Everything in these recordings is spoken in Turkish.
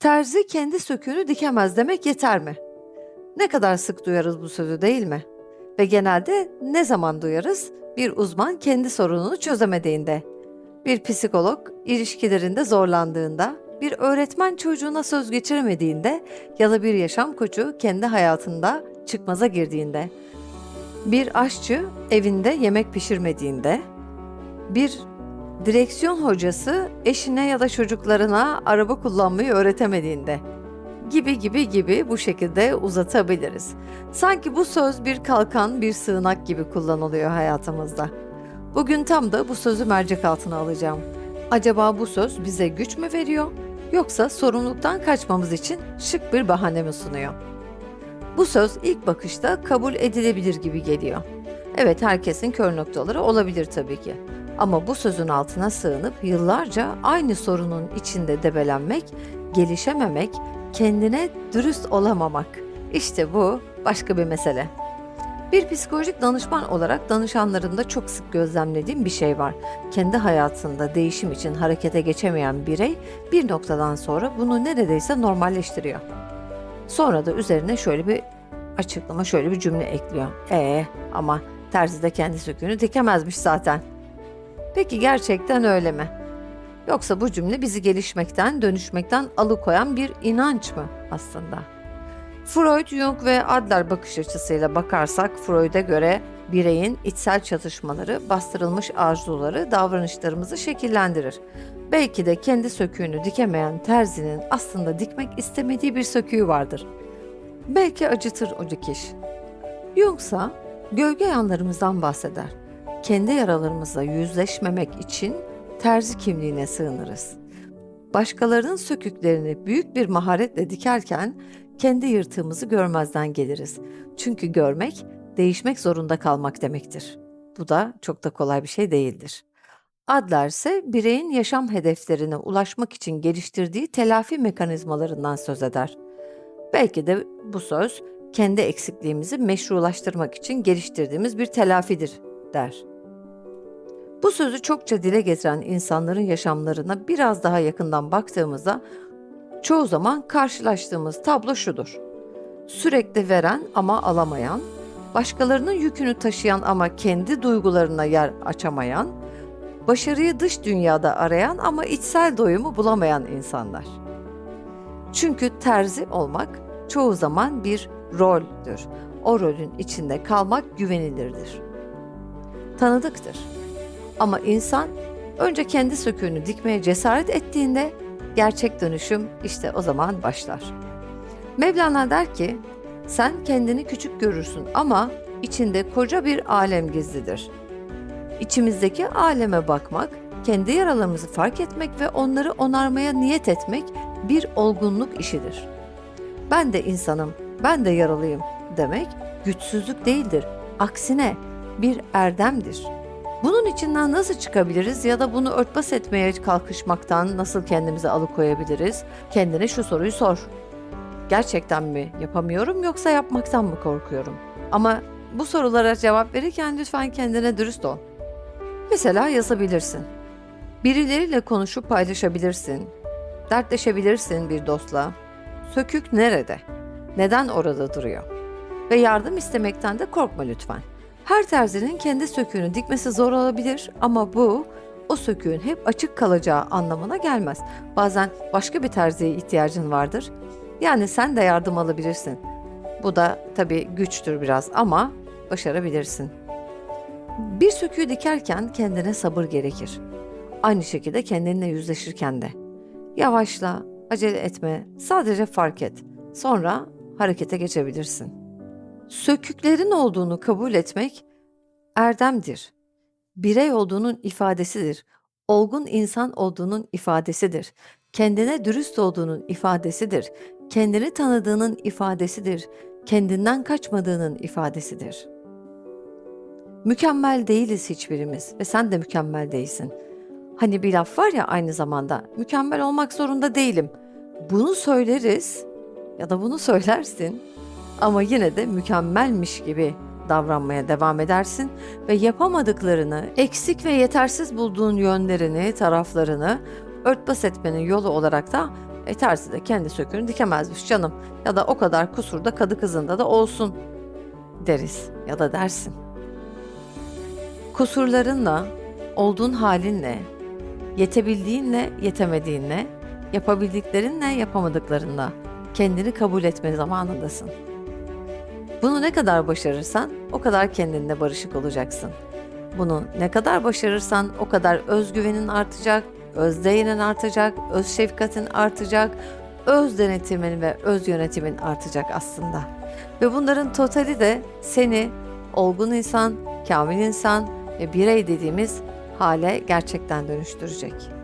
Terzi kendi söküğünü dikemez demek yeter mi? Ne kadar sık duyarız bu sözü değil mi? Ve genelde ne zaman duyarız? Bir uzman kendi sorununu çözemediğinde, bir psikolog ilişkilerinde zorlandığında, bir öğretmen çocuğuna söz geçiremediğinde ya da bir yaşam koçu kendi hayatında çıkmaza girdiğinde, bir aşçı evinde yemek pişirmediğinde, bir direksiyon hocası eşine ya da çocuklarına araba kullanmayı öğretemediğinde gibi gibi gibi bu şekilde uzatabiliriz. Sanki bu söz bir kalkan, bir sığınak gibi kullanılıyor hayatımızda. Bugün tam da bu sözü mercek altına alacağım. Acaba bu söz bize güç mü veriyor yoksa sorumluluktan kaçmamız için şık bir bahane mi sunuyor? Bu söz ilk bakışta kabul edilebilir gibi geliyor. Evet herkesin kör noktaları olabilir tabii ki. Ama bu sözün altına sığınıp yıllarca aynı sorunun içinde debelenmek, gelişememek, kendine dürüst olamamak. İşte bu başka bir mesele. Bir psikolojik danışman olarak danışanlarımda çok sık gözlemlediğim bir şey var. Kendi hayatında değişim için harekete geçemeyen birey bir noktadan sonra bunu neredeyse normalleştiriyor. Sonra da üzerine şöyle bir açıklama, şöyle bir cümle ekliyor. Ee ama terzi de kendi söküğünü dikemezmiş zaten. Peki gerçekten öyle mi? Yoksa bu cümle bizi gelişmekten, dönüşmekten alıkoyan bir inanç mı aslında? Freud, Jung ve Adler bakış açısıyla bakarsak Freud'a göre bireyin içsel çatışmaları, bastırılmış arzuları davranışlarımızı şekillendirir. Belki de kendi söküğünü dikemeyen terzinin aslında dikmek istemediği bir söküğü vardır. Belki acıtır o dikiş. Jungsa gölge yanlarımızdan bahseder. Kendi yaralarımızla yüzleşmemek için terzi kimliğine sığınırız. Başkalarının söküklerini büyük bir maharetle dikerken kendi yırtığımızı görmezden geliriz. Çünkü görmek, değişmek zorunda kalmak demektir. Bu da çok da kolay bir şey değildir. Adler ise bireyin yaşam hedeflerine ulaşmak için geliştirdiği telafi mekanizmalarından söz eder. Belki de bu söz kendi eksikliğimizi meşrulaştırmak için geliştirdiğimiz bir telafidir der. Bu sözü çokça dile getiren insanların yaşamlarına biraz daha yakından baktığımızda çoğu zaman karşılaştığımız tablo şudur. Sürekli veren ama alamayan, başkalarının yükünü taşıyan ama kendi duygularına yer açamayan, başarıyı dış dünyada arayan ama içsel doyumu bulamayan insanlar. Çünkü terzi olmak çoğu zaman bir roldür. O rolün içinde kalmak güvenilirdir. Tanıdıktır. Ama insan önce kendi söküğünü dikmeye cesaret ettiğinde gerçek dönüşüm işte o zaman başlar. Mevlana der ki, sen kendini küçük görürsün ama içinde koca bir alem gizlidir. İçimizdeki aleme bakmak, kendi yaralarımızı fark etmek ve onları onarmaya niyet etmek bir olgunluk işidir. Ben de insanım, ben de yaralıyım demek güçsüzlük değildir. Aksine bir erdemdir. Bunun içinden nasıl çıkabiliriz ya da bunu örtbas etmeye kalkışmaktan nasıl kendimizi alıkoyabiliriz? Kendine şu soruyu sor. Gerçekten mi yapamıyorum yoksa yapmaktan mı korkuyorum? Ama bu sorulara cevap verirken lütfen kendine dürüst ol. Mesela yazabilirsin. Birileriyle konuşup paylaşabilirsin. Dertleşebilirsin bir dostla. Sökük nerede? Neden orada duruyor? Ve yardım istemekten de korkma lütfen. Her terzinin kendi söküğünü dikmesi zor olabilir ama bu o söküğün hep açık kalacağı anlamına gelmez. Bazen başka bir terziye ihtiyacın vardır. Yani sen de yardım alabilirsin. Bu da tabii güçtür biraz ama başarabilirsin. Bir söküğü dikerken kendine sabır gerekir. Aynı şekilde kendinle yüzleşirken de. Yavaşla, acele etme, sadece fark et. Sonra harekete geçebilirsin. Söküklerin olduğunu kabul etmek erdemdir. Birey olduğunun ifadesidir. Olgun insan olduğunun ifadesidir. Kendine dürüst olduğunun ifadesidir. Kendini tanıdığının ifadesidir. Kendinden kaçmadığının ifadesidir. Mükemmel değiliz hiçbirimiz ve sen de mükemmel değilsin. Hani bir laf var ya aynı zamanda mükemmel olmak zorunda değilim. Bunu söyleriz ya da bunu söylersin ama yine de mükemmelmiş gibi davranmaya devam edersin ve yapamadıklarını, eksik ve yetersiz bulduğun yönlerini, taraflarını örtbas etmenin yolu olarak da E terzi de kendi söküğünü dikemezmiş canım. Ya da o kadar kusur da kadı kızında da olsun deriz ya da dersin. Kusurlarınla, olduğun halinle, yetebildiğinle, yetemediğinle, yapabildiklerinle, yapamadıklarınla kendini kabul etme zamanındasın. Bunu ne kadar başarırsan o kadar kendinle barışık olacaksın. Bunu ne kadar başarırsan o kadar özgüvenin artacak, özdeğinin artacak, öz şefkatin artacak, öz denetimin ve öz yönetimin artacak aslında. Ve bunların totali de seni olgun insan, kamil insan ve birey dediğimiz hale gerçekten dönüştürecek.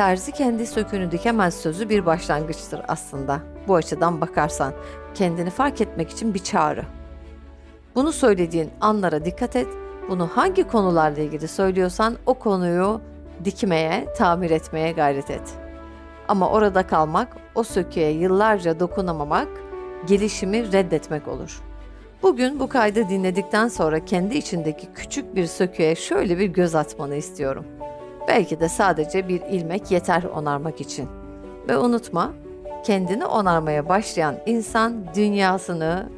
Terzi kendi söküğünü dikemez sözü bir başlangıçtır aslında. Bu açıdan bakarsan kendini fark etmek için bir çağrı. Bunu söylediğin anlara dikkat et. Bunu hangi konularla ilgili söylüyorsan o konuyu dikmeye, tamir etmeye gayret et. Ama orada kalmak, o söküğe yıllarca dokunamamak, gelişimi reddetmek olur. Bugün bu kaydı dinledikten sonra kendi içindeki küçük bir söküğe şöyle bir göz atmanı istiyorum. Belki de sadece bir ilmek yeter onarmak için. Ve unutma, kendini onarmaya başlayan insan dünyasını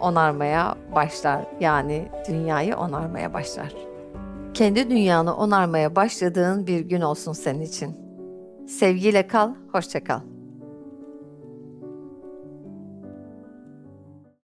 onarmaya başlar. Yani dünyayı onarmaya başlar. Kendi dünyanı onarmaya başladığın bir gün olsun senin için. Sevgiyle kal, hoşça kal.